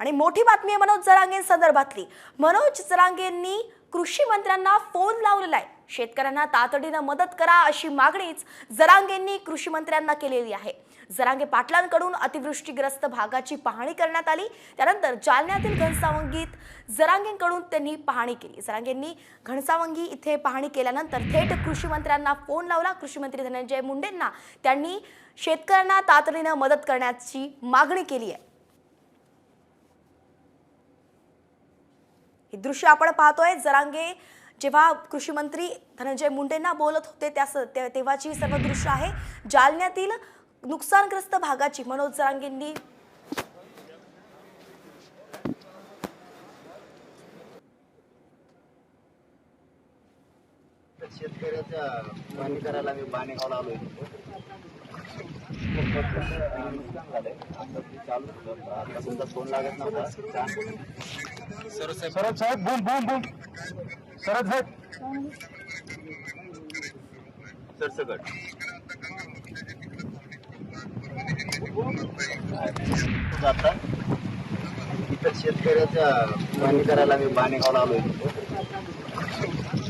आणि मोठी बातमी आहे मनोज जरांगे संदर्भातली. मनोज जरांगेंनी कृषी मंत्र्यांना फोन लावलेला आहे. शेतकऱ्यांना तातडीनं मदत करा अशी मागणीच जरांगेंनी कृषी मंत्र्यांना केलेली आहे. जरांगे पाटलांकडून अतिवृष्टीग्रस्त भागाची पाहणी करण्यात आली. त्यानंतर जालन्यातील घनसावंगीत जरांगेंकडून त्यांनी पाहणी केली. जरांगेंनी घनसावंगी इथे पाहणी केल्यानंतर थेट कृषी मंत्र्यांना फोन लावला. कृषी मंत्री धनंजय मुंडेंना त्यांनी शेतकऱ्यांना तातडीनं मदत करण्याची मागणी केली आहे. हे दृश्य आपण पाहतोय. जरांगे जेव्हा कृषी मंत्री धनंजय मुंडेंना बोलत होते त्या ते- तेव्हाची सर्व दृश्य आहे. जालन्यातील नुकसानग्रस्त भागाची मनोज जरांगेंनी तर शेतकऱ्याच्या पाणी करायला मी बाणेगावला आलोय नुकसान झालंय आता ते चालू होतं. आता तुमचा फोन लागत नव्हता सरद साहेब बूम बूम बूम सरद साहेब सरसकट आता इथं शेतकऱ्याच्या पाणी करायला मी बाणेगावला चालू होतं.